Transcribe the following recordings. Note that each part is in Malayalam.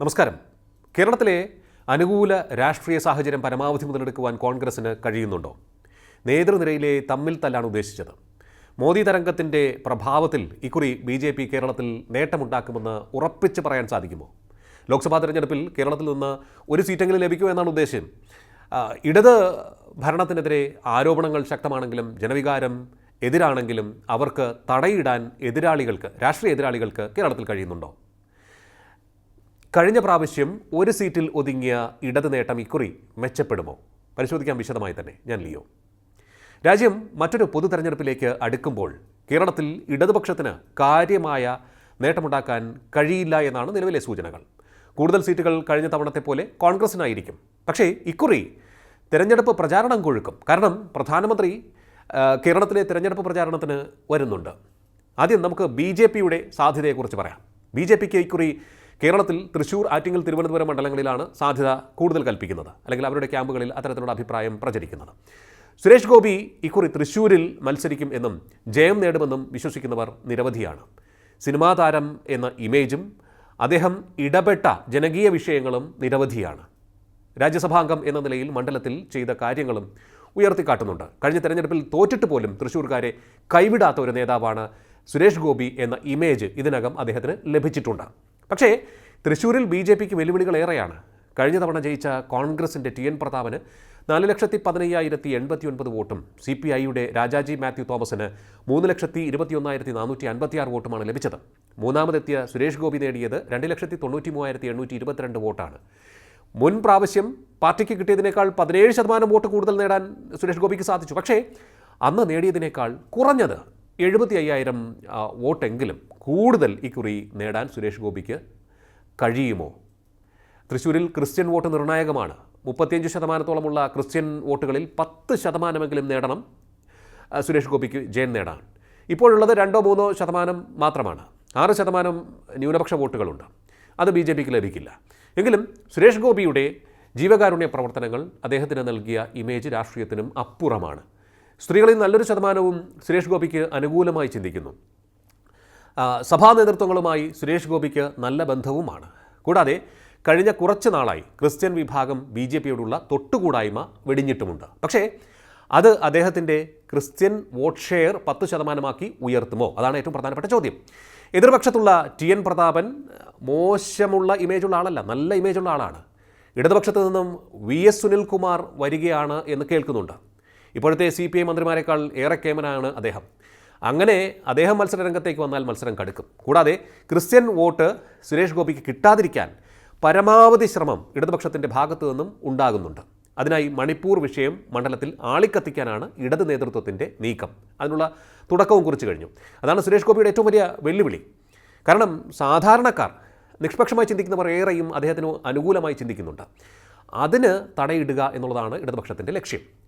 നമസ്കാരം. കേരളത്തിലെ അനുകൂല രാഷ്ട്രീയ സാഹചര്യം പരമാവധി മുതലെടുക്കുവാൻ കോൺഗ്രസിന് കഴിയുന്നുണ്ടോ? നേതൃനിരയിലെ തമ്മിൽ തല്ലാണ് ഉദ്ദേശിച്ചത്. മോദി തരംഗത്തിന്റെ പ്രഭാവത്തിൽ ഇക്കുറി ബി ജെ പി കേരളത്തിൽ നേട്ടമുണ്ടാക്കുമെന്ന് ഉറപ്പിച്ച് പറയാൻ സാധിക്കുമോ? ലോക്സഭാ തെരഞ്ഞെടുപ്പിൽ കേരളത്തിൽ നിന്ന് ഒരു സീറ്റെങ്കിലും ലഭിക്കുമോ എന്നാണ് ഉദ്ദേശ്യം ഇടത് ഭരണത്തിനെതിരെ ആരോപണങ്ങൾ ശക്തമാണെങ്കിലും ജനവികാരം എതിരാണെങ്കിലും അവർക്ക് തടയിടാൻ എതിരാളികൾക്ക് രാഷ്ട്രീയ എതിരാളികൾക്ക് കേരളത്തിൽ കഴിയുന്നുണ്ടോ? കഴിഞ്ഞ പ്രാവശ്യം ഒരു സീറ്റിൽ ഒതുങ്ങിയ ഇടത് നേട്ടം ഇക്കുറി മെച്ചപ്പെടുമോ? പരിശോധിക്കാം വിശദമായി തന്നെ. ഞാൻ ലിയോ. രാജ്യം മറ്റൊരു പൊതു തെരഞ്ഞെടുപ്പിലേക്ക് അടുക്കുമ്പോൾ കേരളത്തിൽ ഇടതുപക്ഷത്തിന് കാര്യമായ നേട്ടമുണ്ടാക്കാൻ കഴിയില്ല എന്നാണ് നിലവിലെ സൂചനകൾ. കൂടുതൽ സീറ്റുകൾ കഴിഞ്ഞ തവണത്തെ പോലെ കോൺഗ്രസിനായിരിക്കും. പക്ഷേ ഇക്കുറി തെരഞ്ഞെടുപ്പ് പ്രചാരണം കൊഴുക്കും. കാരണം പ്രധാനമന്ത്രി കേരളത്തിലെ തെരഞ്ഞെടുപ്പ് പ്രചാരണത്തിന് വരുന്നുണ്ട്. ആദ്യം നമുക്ക് ബി ജെ പിയുടെ സാധ്യതയെക്കുറിച്ച് പറയാം. ബി ജെ പിക്ക് ഇക്കുറി കേരളത്തിൽ തൃശൂർ ആറ്റിങ്ങൽ തിരുവനന്തപുരം മണ്ഡലങ്ങളിലാണ് സാധ്യത കൂടുതൽ കൽപ്പിക്കുന്നത് അല്ലെങ്കിൽ അവരുടെ ക്യാമ്പുകളിൽ അത്തരത്തിലുള്ള അഭിപ്രായം പ്രചരിക്കുന്നത്. സുരേഷ് ഗോപി ഇക്കുറി തൃശൂരിൽ മത്സരിക്കും എന്നും ജയം നേടുമെന്നും വിശ്വസിക്കുന്നവർ നിരവധിയാണ്. സിനിമാ താരം എന്ന ഇമേജും അദ്ദേഹം ഇടപെട്ട ജനകീയ വിഷയങ്ങളും നിരവധിയാണ്. രാജ്യസഭാംഗം എന്ന നിലയിൽ മണ്ഡലത്തിൽ ചെയ്ത കാര്യങ്ങളും ഉയർത്തിക്കാട്ടുന്നുണ്ട്. കഴിഞ്ഞ തെരഞ്ഞെടുപ്പിൽ തോറ്റിട്ട് പോലും തൃശ്ശൂർക്കാരെ കൈവിടാത്ത ഒരു നേതാവാണ് സുരേഷ് ഗോപി എന്ന ഇമേജ് ഇതിനകം അദ്ദേഹത്തിന് ലഭിച്ചിട്ടുണ്ട്. പക്ഷേ തൃശ്ശൂരിൽ ബി ജെ പിക്ക് വെല്ലുവിളികൾ ഏറെയാണ്. കഴിഞ്ഞ തവണ ജയിച്ച കോൺഗ്രസിന്റെ ടി എൻ പ്രതാപന് നാല് ലക്ഷത്തി പതിനയ്യായിരത്തി എൺപത്തി ഒൻപത് വോട്ടും സി പി ഐയുടെ രാജാജി മാത്യു തോമസിന് മൂന്ന് ലക്ഷത്തി ഇരുപത്തി ഒന്നായിരത്തി നാനൂറ്റി അൻപത്തിയാറ് വോട്ടുമാണ് ലഭിച്ചത്. മൂന്നാമതെത്തിയ സുരേഷ് ഗോപി നേടിയത് രണ്ട് ലക്ഷത്തി തൊണ്ണൂറ്റി മൂവായിരത്തി എണ്ണൂറ്റി ഇരുപത്തിരണ്ട് വോട്ടാണ്. മുൻ പ്രാവശ്യം പാർട്ടിക്ക് കിട്ടിയതിനേക്കാൾ പതിനേഴ് ശതമാനം വോട്ട് കൂടുതൽ നേടാൻ സുരേഷ് ഗോപിക്ക് സാധിച്ചു. പക്ഷേ അന്ന് നേടിയതിനേക്കാൾ കുറഞ്ഞത് എഴുപത്തി അയ്യായിരം വോട്ടെങ്കിലും കൂടുതൽ ഇക്കുറി നേടാൻ സുരേഷ് ഗോപിക്ക് കഴിയുമോ? തൃശ്ശൂരിൽ ക്രിസ്ത്യൻ വോട്ട് നിർണായകമാണ്. മുപ്പത്തിയഞ്ച് ശതമാനത്തോളമുള്ള ക്രിസ്ത്യൻ വോട്ടുകളിൽ പത്ത് ശതമാനമെങ്കിലും നേടണം സുരേഷ് ഗോപിക്ക് ജയം നേടാൻ. ഇപ്പോഴുള്ളത് രണ്ടോ മൂന്നോ ശതമാനം മാത്രമാണ്. ആറ് ശതമാനം ന്യൂനപക്ഷ വോട്ടുകളുണ്ട്. അത് ബി ജെ പിക്ക് ലഭിക്കില്ല. എങ്കിലും സുരേഷ് ഗോപിയുടെ ജീവകാരുണ്യ പ്രവർത്തനങ്ങൾ അദ്ദേഹത്തിന് നൽകിയ ഇമേജ് രാഷ്ട്രീയത്തിനും അപ്പുറമാണ്. സ്ത്രീകളിൽ നല്ലൊരു ശതമാനവും സുരേഷ് ഗോപിക്ക് അനുകൂലമായി ചിന്തിക്കുന്നു. സഭാ നേതൃത്വങ്ങളുമായി സുരേഷ് ഗോപിക്ക് നല്ല ബന്ധവുമാണ്. കൂടാതെ കഴിഞ്ഞ കുറച്ച് നാളായി ക്രിസ്ത്യൻ വിഭാഗം ബി ജെ പിയോടുള്ള തൊട്ടുകൂടായ്മ വെടിഞ്ഞിട്ടുമുണ്ട്. പക്ഷേ അത് അദ്ദേഹത്തിന്റെ ക്രിസ്ത്യൻ വോട്ട് ഷെയർ പത്ത് ശതമാനമാക്കി ഉയർത്തുമോ? അതാണ് ഏറ്റവും പ്രധാനപ്പെട്ട ചോദ്യം. എതിർപക്ഷത്തുള്ള ടി എൻ പ്രതാപൻ മോശമുള്ള ഇമേജുള്ള ആളല്ല നല്ല ഇമേജുള്ള ആളാണ്. ഇടതുപക്ഷത്തു നിന്നും വി എസ് സുനിൽകുമാർ വരികയാണ് എന്ന് കേൾക്കുന്നുണ്ട്. ഇപ്പോഴത്തെ സി പി ഐ മന്ത്രിമാരെക്കാൾ ഏറെ കേമനാണ് അദ്ദേഹം. അങ്ങനെ അദ്ദേഹം മത്സര രംഗത്തേക്ക് വന്നാൽ മത്സരം കടുക്കും. കൂടാതെ ക്രിസ്ത്യൻ വോട്ട് സുരേഷ് ഗോപിക്ക് കിട്ടാതിരിക്കാൻ പരമാവധി ശ്രമം ഇടതുപക്ഷത്തിന്റെ ഭാഗത്തു നിന്നും ഉണ്ടാകുന്നുണ്ട്. അതിനായി മണിപ്പൂർ വിഷയം മണ്ഡലത്തിൽ ആളിക്കത്തിക്കാനാണ് ഇടത് നേതൃത്വത്തിന്റെ നീക്കം. അതിനുള്ള തുടക്കവും കുറിച്ച് കഴിഞ്ഞു. അതാണ് സുരേഷ് ഗോപിയുടെ ഏറ്റവും വലിയ വെല്ലുവിളി. കാരണം സാധാരണക്കാർ നിഷ്പക്ഷമായി ചിന്തിക്കുന്നവർ ഏറെയും അദ്ദേഹത്തിന് അനുകൂലമായി ചിന്തിക്കുന്നുണ്ട്. അതിന് തടയിടുക എന്നുള്ളതാണ് ഇടതുപക്ഷത്തിന്റെ ലക്ഷ്യം.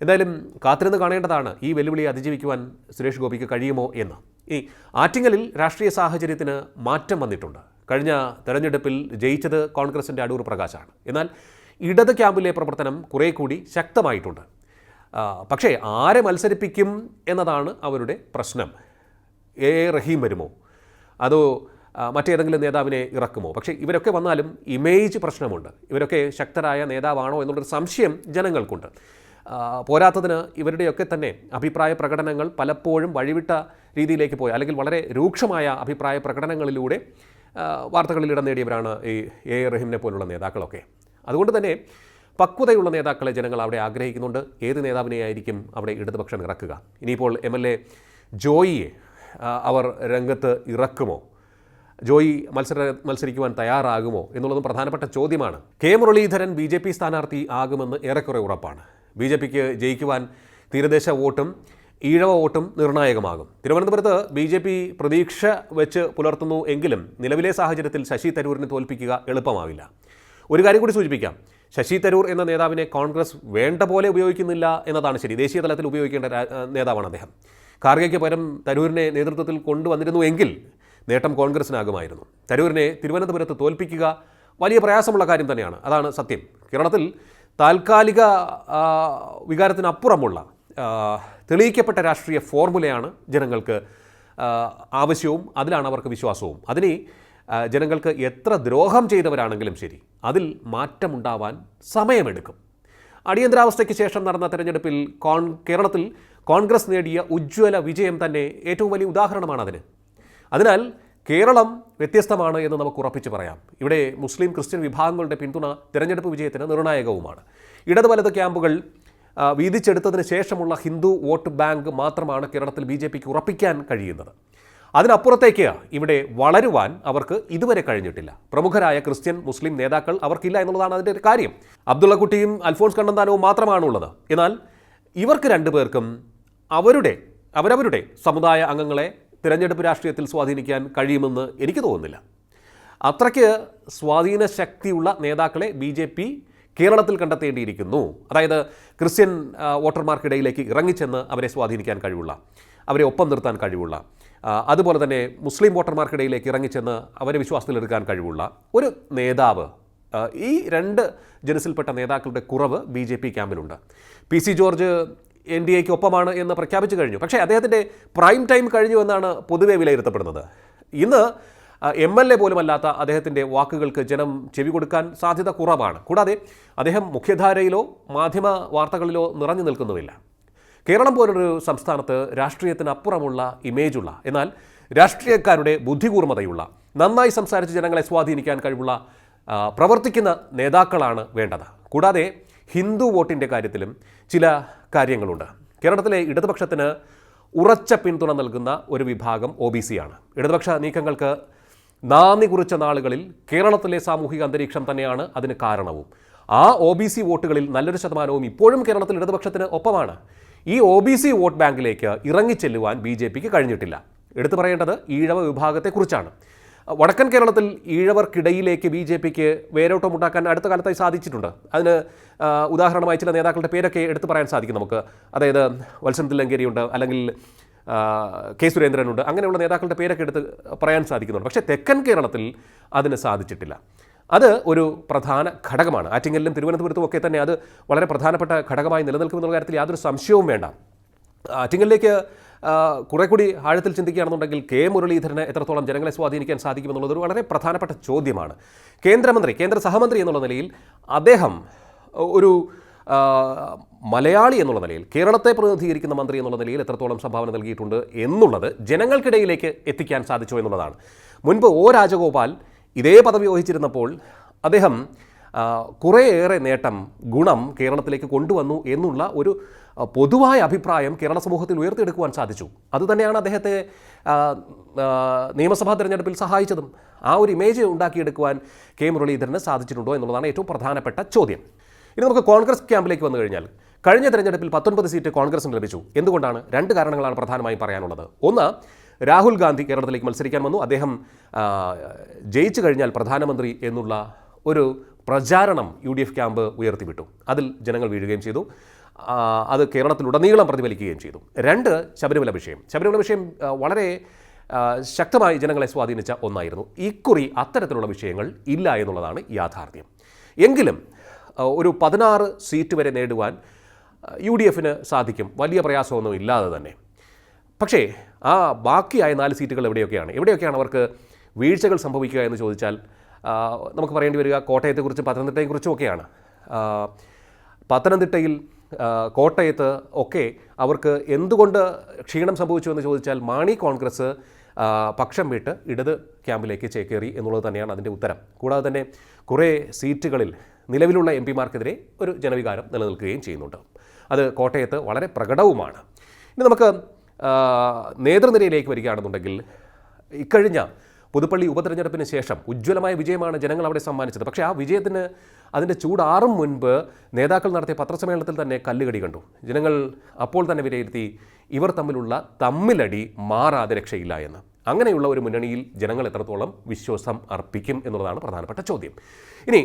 എന്തായാലും കാത്തിരുന്ന് കാണേണ്ടതാണ് ഈ വെല്ലുവിളിയെ അതിജീവിക്കുവാൻ സുരേഷ് ഗോപിക്ക് കഴിയുമോ എന്ന്. ഇനി ആറ്റിങ്ങലിൽ രാഷ്ട്രീയ സാഹചര്യത്തിന് മാറ്റം വന്നിട്ടുണ്ട്. കഴിഞ്ഞ തെരഞ്ഞെടുപ്പിൽ ജയിച്ചത് കോൺഗ്രസിന്റെ അടൂർ പ്രകാശാണ്. എന്നാൽ ഇടത് ക്യാമ്പിലെ പ്രവർത്തനം കുറേ കൂടി ശക്തമായിട്ടുണ്ട് പക്ഷേ ആരെ മത്സരിപ്പിക്കും എന്നതാണ് അവരുടെ പ്രശ്നം. എ റഹീം വരുമോ? അതോ മറ്റേതെങ്കിലും നേതാവിനെ ഇറക്കുമോ? പക്ഷേ ഇവരൊക്കെ വന്നാലും ഇമേജ് പ്രശ്നമുണ്ട്. ഇവരൊക്കെ ശക്തരായ നേതാവാണോ എന്നുള്ളൊരു സംശയം ജനങ്ങൾക്കുണ്ട്. പോരാത്തതിന് ഇവരുടെയൊക്കെ തന്നെ അഭിപ്രായ പ്രകടനങ്ങൾ പലപ്പോഴും വഴിവിട്ട രീതിയിലേക്ക് പോയി അല്ലെങ്കിൽ വളരെ രൂക്ഷമായ അഭിപ്രായ പ്രകടനങ്ങളിലൂടെ വാർത്തകളിൽ ഇടം നേടിയവരാണ് ഈ എ റഹീമിനെ പോലുള്ള നേതാക്കളൊക്കെ. അതുകൊണ്ട് തന്നെ പക്വതയുള്ള നേതാക്കളെ ജനങ്ങൾ അവിടെ ആഗ്രഹിക്കുന്നുണ്ട്. ഏത് നേതാവിനെയായിരിക്കും അവിടെ ഇടതുപക്ഷം ഇറക്കുക? ഇനിയിപ്പോൾ എം എൽ എ ജോയിയെ അവർ രംഗത്ത് ഇറക്കുമോ? ജോയി മത്സര മത്സരിക്കുവാൻ തയ്യാറാകുമോ? എന്നുള്ളതും പ്രധാനപ്പെട്ട ചോദ്യമാണ്. K Muraleedharan B J P സ്ഥാനാർത്ഥി ആകുമെന്ന് ഏറെക്കുറെ ഉറപ്പാണ്. ബി ജെ പിക്ക് ജയിക്കുവാൻ തീരദേശ വോട്ടും ഈഴവ വോട്ടും നിർണായകമാകും. തിരുവനന്തപുരത്ത് ബി ജെ പി പ്രതീക്ഷ വെച്ച് പുലർത്തുന്നു എങ്കിലും നിലവിലെ സാഹചര്യത്തിൽ ശശി തരൂരിനെ തോൽപ്പിക്കുക എളുപ്പമാവില്ല. ഒരു കാര്യം കൂടി സൂചിപ്പിക്കാം. ശശി തരൂർ എന്ന നേതാവിനെ കോൺഗ്രസ് വേണ്ട പോലെ ഉപയോഗിക്കുന്നില്ല എന്നതാണ് ശരി. ദേശീയ തലത്തിൽ ഉപയോഗിക്കേണ്ട നേതാവാണ് അദ്ദേഹം. ഖാർഗയ്ക്ക് പകരം തരൂരിനെ നേതൃത്വത്തിൽ കൊണ്ടുവന്നിരുന്നു എങ്കിൽ നേട്ടം കോൺഗ്രസിനാകുമായിരുന്നു. തരൂരിനെ തിരുവനന്തപുരത്ത് തോൽപ്പിക്കുക വലിയ പ്രയാസമുള്ള കാര്യം തന്നെയാണ്. അതാണ് സത്യം. കേരളത്തിൽ താൽക്കാലിക വികാരത്തിനപ്പുറമുള്ള തെളിയിക്കപ്പെട്ട രാഷ്ട്രീയ ഫോർമുലയാണ് ജനങ്ങൾക്ക് ആവശ്യവും അതിലാണ് അവർക്ക് വിശ്വാസവും. അതിനെ ജനങ്ങൾക്ക് എത്ര ദ്രോഹം ചെയ്തവരാണെങ്കിലും ശരി അതിൽ മാറ്റമുണ്ടാവാൻ സമയമെടുക്കും. അടിയന്തരാവസ്ഥയ്ക്ക് ശേഷം നടന്ന തെരഞ്ഞെടുപ്പിൽ കോൺ കേരളത്തിൽ കോൺഗ്രസ് നേടിയ ഉജ്ജ്വല വിജയം തന്നെ ഏറ്റവും വലിയ ഉദാഹരണമാണ് അതിന്. അതിനാൽ കേരളം വ്യത്യസ്തമാണ് എന്ന് നമുക്ക് ഉറപ്പിച്ച് പറയാം. ഇവിടെ മുസ്ലിം ക്രിസ്ത്യൻ വിഭാഗങ്ങളുടെ പിന്തുണ തിരഞ്ഞെടുപ്പ് വിജയത്തിന് നിർണായകവുമാണ്. ഇടത് വലത് ക്യാമ്പുകൾ വീതിച്ചെടുത്തതിന് ശേഷമുള്ള ഹിന്ദു വോട്ട് ബാങ്ക് മാത്രമാണ് കേരളത്തിൽ ബി ജെ പിക്ക് ഉറപ്പിക്കാൻ കഴിയുന്നത്. അതിനപ്പുറത്തേക്ക് ഇവിടെ വളരുവാൻ അവർക്ക് ഇതുവരെ കഴിഞ്ഞിട്ടില്ല. പ്രമുഖരായ ക്രിസ്ത്യൻ മുസ്ലിം നേതാക്കൾ അവർക്കില്ല എന്നുള്ളതാണ് അതിന്റെ ഒരു കാര്യം. അബ്ദുള്ളക്കുട്ടിയും അൽഫോൺസ് കണ്ണന്താനവും മാത്രമാണുള്ളത്. എന്നാൽ ഇവർക്ക് രണ്ടുപേർക്കും അവരുടെ അവരവരുടെ സമുദായ അംഗങ്ങളെ തിരഞ്ഞെടുപ്പ് രാഷ്ട്രീയത്തിൽ സ്വാധീനിക്കാൻ കഴിയുമെന്ന് എനിക്ക് തോന്നുന്നില്ല. അത്രയ്ക്ക് സ്വാധീന ശക്തിയുള്ള നേതാക്കളെ ബി ജെ പി കേരളത്തിൽ കണ്ടെത്തേണ്ടിയിരിക്കുന്നു. അതായത് ക്രിസ്ത്യൻ വോട്ടർമാർക്കിടയിലേക്ക് ഇറങ്ങിച്ചെന്ന് അവരെ സ്വാധീനിക്കാൻ കഴിവുള്ള അവരെ ഒപ്പം നിർത്താൻ കഴിവുള്ള അതുപോലെ തന്നെ മുസ്ലിം വോട്ടർമാർക്കിടയിലേക്ക് ഇറങ്ങിച്ചെന്ന് അവരെ വിശ്വാസത്തിലെടുക്കാൻ കഴിവുള്ള ഒരു നേതാവ് ഈ രണ്ട് ജനസിൽപ്പെട്ട നേതാക്കളുടെ കുറവ് B J P ക്യാമ്പിലുണ്ട്. P C George N D എക്ക് ഒപ്പമാണ് എന്ന് പ്രഖ്യാപിച്ചു കഴിഞ്ഞു. പക്ഷേ അദ്ദേഹത്തിന്റെ പ്രൈം ടൈം കഴിഞ്ഞു എന്നാണ് പൊതുവെ വിലയിരുത്തപ്പെടുന്നത്. ഇന്ന് എം എൽ എ പോലുമല്ലാത്ത അദ്ദേഹത്തിന്റെ വാക്കുകൾക്ക് ജനം ചെവി കൊടുക്കാൻ സാധ്യത കുറവാണ്. കൂടാതെ അദ്ദേഹം മുഖ്യധാരയിലോ മാധ്യമ വാർത്തകളിലോ നിറഞ്ഞു നിൽക്കുന്നുമില്ല. കേരളം പോലൊരു സംസ്ഥാനത്ത് രാഷ്ട്രീയത്തിനപ്പുറമുള്ള ഇമേജുള്ള എന്നാൽ രാഷ്ട്രീയക്കാരുടെ ബുദ്ധികൂർമ്മതയുള്ള നന്നായി സംസാരിച്ച് ജനങ്ങളെ സ്വാധീനിക്കാൻ കഴിവുള്ള പ്രവർത്തിക്കുന്ന നേതാക്കളാണ് വേണ്ടത്. കൂടാതെ ഹിന്ദു വോട്ടിന്റെ കാര്യത്തിലും ചില കാര്യങ്ങളുണ്ട്. കേരളത്തിലെ ഇടതുപക്ഷത്തിന് ഉറച്ച പിന്തുണ നൽകുന്ന ഒരു വിഭാഗം ഒ ബി സിയാണ് ഇടതുപക്ഷ നീക്കങ്ങൾക്ക് നാന്ദി കുറിച്ച നാളുകളിൽ കേരളത്തിലെ സാമൂഹിക അന്തരീക്ഷം തന്നെയാണ് അതിന് കാരണവും. ആ ഒ ബി സി വോട്ടുകളിൽ നല്ലൊരു ശതമാനവും ഇപ്പോഴും കേരളത്തിൽ ഇടതുപക്ഷത്തിന് ഒപ്പമാണ്. ഈ ഒ ബി സി വോട്ട് ബാങ്കിലേക്ക് ഇറങ്ങിച്ചെല്ലുവാൻ ബി ജെ പിക്ക് കഴിഞ്ഞിട്ടില്ല. എടുത്തു പറയേണ്ടത് ഈഴവ വിഭാഗത്തെക്കുറിച്ചാണ്. വടക്കൻ കേരളത്തിൽ ഈഴവർക്കിടയിലേക്ക് ബി ജെ പിക്ക് വേരോട്ടമുണ്ടാക്കാൻ അടുത്ത കാലത്തായി സാധിച്ചിട്ടുണ്ട്. അതിന് ഉദാഹരണമായി ചില നേതാക്കളുടെ പേരൊക്കെ എടുത്തു പറയാൻ സാധിക്കും നമുക്ക്. അതായത് വത്സൻ തില്ലങ്കേരിയുണ്ട് അല്ലെങ്കിൽ കെ സുരേന്ദ്രനുണ്ട് അങ്ങനെയുള്ള നേതാക്കളുടെ പേരൊക്കെ എടുത്ത് പറയാൻ സാധിക്കുന്നുണ്ട്. പക്ഷേ തെക്കൻ കേരളത്തിൽ അതിന് സാധിച്ചിട്ടില്ല. അത് ഒരു പ്രധാന ഘടകമാണ്. ആറ്റിങ്ങലിലും തിരുവനന്തപുരത്തും ഒക്കെ തന്നെ അത് വളരെ പ്രധാനപ്പെട്ട ഘടകമായി നിലനിൽക്കുമെന്നുള്ള കാര്യത്തിൽ യാതൊരു സംശയവും വേണ്ട. ആറ്റിങ്ങലിലേക്ക് കുറെ കൂടി ആഴത്തിൽ ചിന്തിക്കുകയാണെന്നുണ്ടെങ്കിൽ കെ മുരളീധരന് എത്രത്തോളം ജനങ്ങളെ സ്വാധീനിക്കാൻ സാധിക്കുമെന്നുള്ളത് ഒരു വളരെ പ്രധാനപ്പെട്ട ചോദ്യമാണ്. കേന്ദ്രമന്ത്രി കേന്ദ്ര സഹമന്ത്രി എന്നുള്ള നിലയിൽ അദ്ദേഹം ഒരു മലയാളി എന്നുള്ള നിലയിൽ കേരളത്തെ പ്രതിനിധീകരിക്കുന്ന മന്ത്രി എന്നുള്ള നിലയിൽ എത്രത്തോളം സംഭാവന നൽകിയിട്ടുണ്ട് എന്നുള്ളത് ജനങ്ങൾക്കിടയിലേക്ക് എത്തിക്കാൻ സാധിച്ചു എന്നുള്ളതാണ്. മുൻപ് ഒ രാജഗോപാൽ ഇതേ പദവി വഹിച്ചിരുന്നപ്പോൾ അദ്ദേഹം കുറേ കുറേയേറെ നേട്ടം ഗുണം കേരളത്തിലേക്ക് കൊണ്ടുവന്നു എന്നുള്ള ഒരു പൊതുവായ അഭിപ്രായം കേരള സമൂഹത്തിൽ ഉയർത്തിയെടുക്കുവാൻ സാധിച്ചു. അതുതന്നെയാണ് അദ്ദേഹത്തെ നിയമസഭാ തിരഞ്ഞെടുപ്പിൽ സഹായിച്ചതും ആ ഒരു ഇമേജ് ഉണ്ടാക്കിയെടുക്കുവാൻ കെ മുരളീധരന് സാധിച്ചിട്ടുണ്ടോ എന്നുള്ളതാണ് ഏറ്റവും പ്രധാനപ്പെട്ട ചോദ്യം. ഇനി നമുക്ക് കോൺഗ്രസ് ക്യാമ്പിലേക്ക് വന്നു കഴിഞ്ഞാൽ കഴിഞ്ഞ തെരഞ്ഞെടുപ്പിൽ പത്തൊൻപത് സീറ്റ് കോൺഗ്രസിന് ലഭിച്ചു. എന്തുകൊണ്ടാണ്? രണ്ട് കാരണങ്ങളാണ് പ്രധാനമായും പറയാനുള്ളത്. ഒന്ന് രാഹുൽ ഗാന്ധി കേരളത്തിലേക്ക് മത്സരിക്കാൻ വന്നു. അദ്ദേഹം ജയിച്ചു കഴിഞ്ഞാൽ പ്രധാനമന്ത്രി എന്നുള്ള ഒരു പ്രചാരണം യു ഡി എഫ് ക്യാമ്പ് ഉയർത്തിവിട്ടു. അതിൽ ജനങ്ങൾ വീഴുകയും ചെയ്തു. അത് കേരളത്തിലുടനീളം പ്രതിഫലിക്കുകയും ചെയ്തു. രണ്ട് ശബരിമല വിഷയം. ശബരിമല വിഷയം വളരെ ശക്തമായി ജനങ്ങളെ സ്വാധീനിച്ച ഒന്നായിരുന്നു. ഇക്കുറി അത്തരത്തിലുള്ള വിഷയങ്ങൾ ഇല്ല എന്നുള്ളതാണ് യാഥാർത്ഥ്യം. എങ്കിലും ഒരു പതിനാറ് സീറ്റ് വരെ നേടുവാൻ യു ഡി എഫിന് സാധിക്കും. വലിയ പ്രയാസമൊന്നും ഇല്ലാതെ തന്നെ. പക്ഷേ ആ ബാക്കിയായ നാല് സീറ്റുകൾ എവിടെയൊക്കെയാണ്? എവിടെയൊക്കെയാണ് അവർക്ക് വീഴ്ചകൾ സംഭവിക്കുക എന്ന് ചോദിച്ചാൽ നമുക്ക് പറയേണ്ടി വരിക കോട്ടയത്തെക്കുറിച്ചും പത്തനംതിട്ടയെക്കുറിച്ചും ഒക്കെയാണ്. പത്തനംതിട്ടയിൽ കോട്ടയത്ത് ഒക്കെ അവർക്ക് എന്തുകൊണ്ട് ക്ഷീണം സംഭവിച്ചു എന്ന് ചോദിച്ചാൽ മാണി കോൺഗ്രസ് പക്ഷം വിട്ട് ഇടത് ക്യാമ്പിലേക്ക് ചേക്കേറി എന്നുള്ളത് തന്നെയാണ് അതിന്റെ ഉത്തരം. കൂടാതെ തന്നെ കുറേ സീറ്റുകളിൽ നിലവിലുള്ള എം പിമാർക്കെതിരെ ഒരു ജനവികാരം നിലനിൽക്കുകയും ചെയ്യുന്നുണ്ട്. അത് കോട്ടയത്ത് വളരെ പ്രകടവുമാണ്. ഇനി നമുക്ക് നേതൃനിരയിലേക്ക് വരികയാണെന്നുണ്ടെങ്കിൽ ഇക്കഴിഞ്ഞ പുതുപ്പള്ളി ഉപതെരഞ്ഞെടുപ്പിന് ശേഷം ഉജ്ജ്വലമായ വിജയമാണ് ജനങ്ങൾ അവിടെ സമ്മാനിച്ചത്. പക്ഷേ ആ വിജയത്തിന് അതിന്റെ ചൂടാറും മുൻപ് നേതാക്കൾ നടത്തിയ പത്രസമ്മേളനത്തിൽ തന്നെ കല്ലുകടി കണ്ടു. ജനങ്ങൾ അപ്പോൾ തന്നെ വിലയിരുത്തി ഇവർ തമ്മിലുള്ള തമ്മിലടി മാറാതെ രക്ഷയില്ല എന്ന്. അങ്ങനെയുള്ള ഒരു മുന്നണിയിൽ ജനങ്ങൾ എത്രത്തോളം വിശ്വാസം അർപ്പിക്കും എന്നുള്ളതാണ് പ്രധാനപ്പെട്ട ചോദ്യം. ഇനി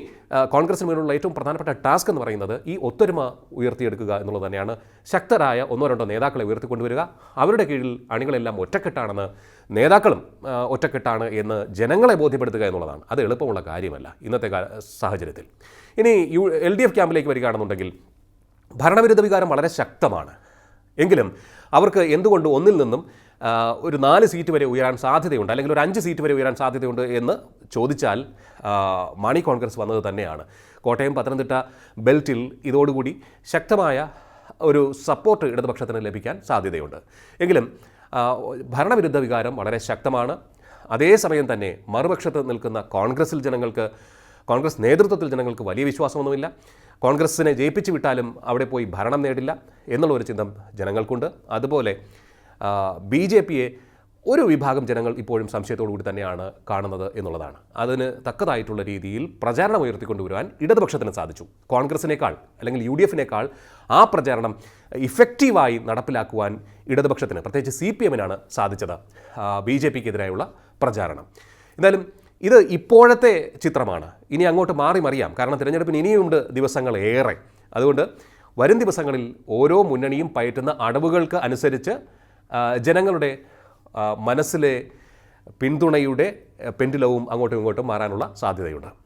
കോൺഗ്രസിന് മേലുള്ള ഏറ്റവും പ്രധാനപ്പെട്ട ടാസ്ക് എന്ന് പറയുന്നത് ഈ ഒത്തൊരുമ ഉയർത്തിയെടുക്കുക എന്നുള്ളത് തന്നെയാണ്. ശക്തരായ ഒന്നോ രണ്ടോ നേതാക്കളെ ഉയർത്തിക്കൊണ്ടുവരിക അവരുടെ കീഴിൽ അണികളെല്ലാം ഒറ്റക്കെട്ടാണെന്ന് നേതാക്കളും ഒറ്റക്കെട്ടാണ് എന്ന് ജനങ്ങളെ ബോധ്യപ്പെടുത്തുക എന്നുള്ളതാണ്. അത് എളുപ്പമുള്ള കാര്യമല്ല ഇന്നത്തെ സാഹചര്യത്തിൽ. ഇനി യു എൽ ഡി എഫ് ക്യാമ്പിലേക്ക് വരികയാണെന്നുണ്ടെങ്കിൽ ഭരണവിരുദ്ധ വികാരം വളരെ ശക്തമാണ്. എങ്കിലും അവർക്ക് എന്തുകൊണ്ട് ഒന്നിൽ നിന്നും ഒരു നാല് സീറ്റ് വരെ ഉയരാൻ സാധ്യതയുണ്ട് അല്ലെങ്കിൽ ഒരു അഞ്ച് സീറ്റ് വരെ ഉയരാൻ സാധ്യതയുണ്ട് എന്ന് ചോദിച്ചാൽ മണി കോൺഗ്രസ് വന്നത് തന്നെയാണ്. കോട്ടയം പത്തനംതിട്ട ബെൽറ്റിൽ ഇതോടുകൂടി ശക്തമായ ഒരു സപ്പോർട്ട് ഇടതുപക്ഷത്തിന് ലഭിക്കാൻ സാധ്യതയുണ്ട്. എങ്കിലും ഭരണവിരുദ്ധ വികാരം വളരെ ശക്തമാണ്. അതേസമയം തന്നെ മറുപക്ഷത്ത് നിൽക്കുന്ന കോൺഗ്രസിൽ ജനങ്ങൾക്ക് കോൺഗ്രസ് നേതൃത്വത്തിൽ ജനങ്ങൾക്ക് വലിയ വിശ്വാസമൊന്നുമില്ല. കോൺഗ്രസിനെ ജയിപ്പിച്ചു വിട്ടാലും അവിടെ പോയി ഭരണം നേടില്ല എന്നുള്ള ഒരു ചിന്ത ജനങ്ങൾക്കുണ്ട്. അതുപോലെ ബി ജെ പിയെ ഒരു വിഭാഗം ജനങ്ങൾ ഇപ്പോഴും സംശയത്തോടു കൂടി തന്നെയാണ് കാണുന്നത് എന്നുള്ളതാണ്. അതിന് തക്കതായിട്ടുള്ള രീതിയിൽ പ്രചാരണം ഉയർത്തിക്കൊണ്ടുവരുവാൻ ഇടതുപക്ഷത്തിന് സാധിച്ചു. കോൺഗ്രസിനേക്കാൾ അല്ലെങ്കിൽ യു ഡി എഫിനേക്കാൾ ആ പ്രചാരണം ഇഫക്റ്റീവായി നടപ്പിലാക്കുവാൻ ഇടതുപക്ഷത്തിന് പ്രത്യേകിച്ച് സി പി എമ്മിനാണ് സാധിച്ചത് ബി ജെ പിക്കെതിരായുള്ള പ്രചാരണം. എന്തായാലും ഇത് ഇപ്പോഴത്തെ ചിത്രമാണ്. ഇനി അങ്ങോട്ട് മാറി മറിയാം. കാരണം തിരഞ്ഞെടുപ്പിന് ഇനിയുമുണ്ട് ദിവസങ്ങൾ ഏറെ. അതുകൊണ്ട് വരും ദിവസങ്ങളിൽ ഓരോ മുന്നണിയും പയറ്റുന്ന അടവുകൾക്ക് അനുസരിച്ച് ജനങ്ങളുടെ മനസ്സിലെ പിന്തുണയുടെ പെൻഡുലവും അങ്ങോട്ടും ഇങ്ങോട്ടും മാറാനുള്ള സാധ്യതയുണ്ട്.